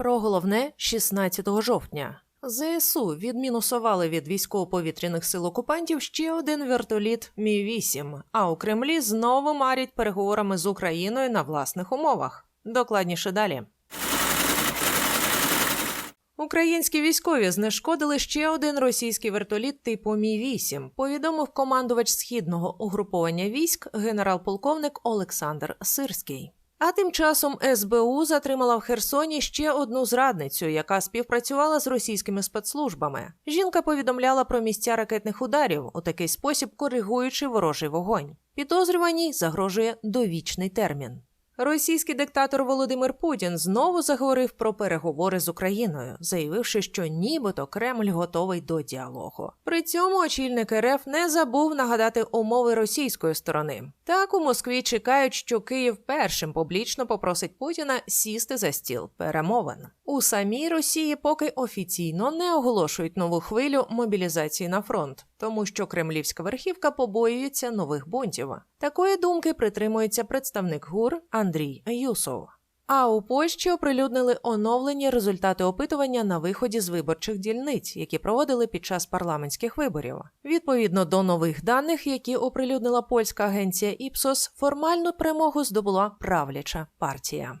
Про головне 16 жовтня. ЗСУ відмінусували від військово-повітряних сил окупантів ще один вертоліт Мі 8 а у Кремлі знову марять переговорами з Україною на власних умовах. Докладніше далі. Українські військові знешкодили ще один російський вертоліт типу Мі 8 повідомив командувач східного угруповання військ генерал-полковник Олександр Сирський. А тим часом СБУ затримала в Херсоні ще одну зрадницю, яка співпрацювала з російськими спецслужбами. Жінка повідомляла про місця ракетних ударів, у такий спосіб коригуючи ворожий вогонь. Підозрюваній загрожує довічний термін. Російський диктатор Володимир Путін знову заговорив про переговори з Україною, заявивши, що нібито Кремль готовий до діалогу. При цьому очільник РФ не забув нагадати умови російської сторони. Так у Москві чекають, що Київ першим публічно попросить Путіна сісти за стіл перемовин. У самій Росії поки офіційно не оголошують нову хвилю мобілізації на фронт, тому що кремлівська верхівка побоюється нових бунтів. Такої думки притримується представник ГУР Андрій Юсов. А у Польщі оприлюднили оновлені результати опитування на виході з виборчих дільниць, які проводили під час парламентських виборів. Відповідно до нових даних, які оприлюднила польська агенція Іпсос, формальну перемогу здобула правляча партія.